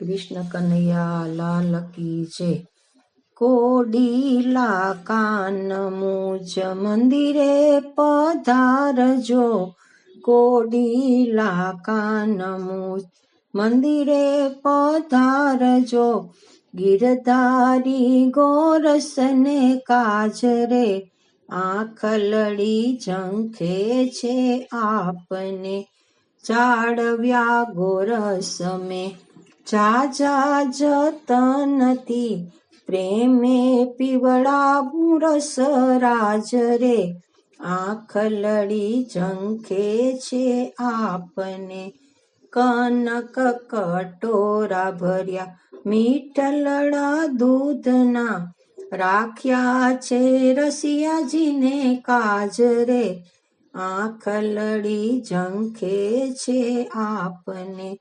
કૃષ્ણ કનૈયા લાલ કી છે કોડીલા કાન મુજ મંદિરે પધારજો. કોડીલા કાન મુજ મંદિરે પધારજો. ગિરધારી ગોરસને કાજરે આંખ લડી ઝંખે છે આપને. જાળવ્યા ગોરસ મેં જાજા જતનથી પ્રેમે પીવડાવું રસ રાજ રે. આખલડી ઝંખે છે આપને. કનક કટોરા ભર્યા મીઠલડા દૂધના રાખ્યા છે રસિયાજીને કાજરે આખલડી ઝંખે છે આપને.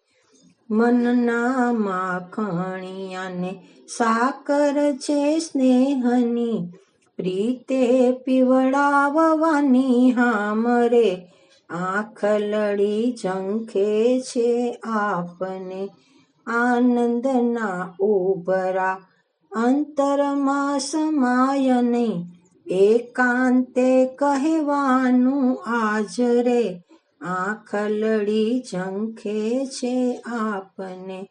મનના માખણિયાને સાકર છે સ્નેહની. પ્રીતે પીવડાવવાની હામરે આંખ લડી ઝંખે છે આપને. આનંદના ઉભરા અંતરમાં સમાય એકાંતે કહેવાનું આજરે આખલડી ઝંખે છે આપને.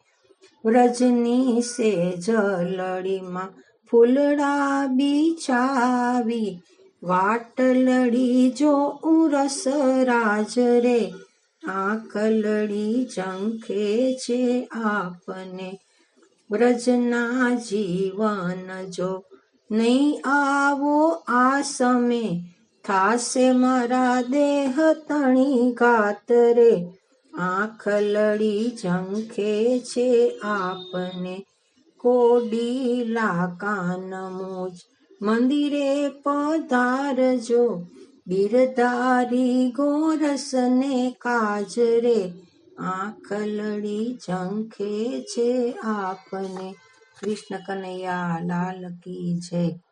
વ્રજની સે જલડીમાં ફૂલડા બિછાવી વાટલડી જો ઉરસ રાજ રે. આખલડી ઝંખે છે આપને. વ્રજના જીવન જો નહીં આવો આ સમે થાશે મારા દેહ તણી કાતરે આંખ લડી ઝંખે છે આપને. કોડીલા કાન મોજ મંદિરે પધારજો. બિરધારી ગોરસને કાજરે આખલડી ઝંખે છે આપને. કૃષ્ણ કનૈયા, લાલ કી જય.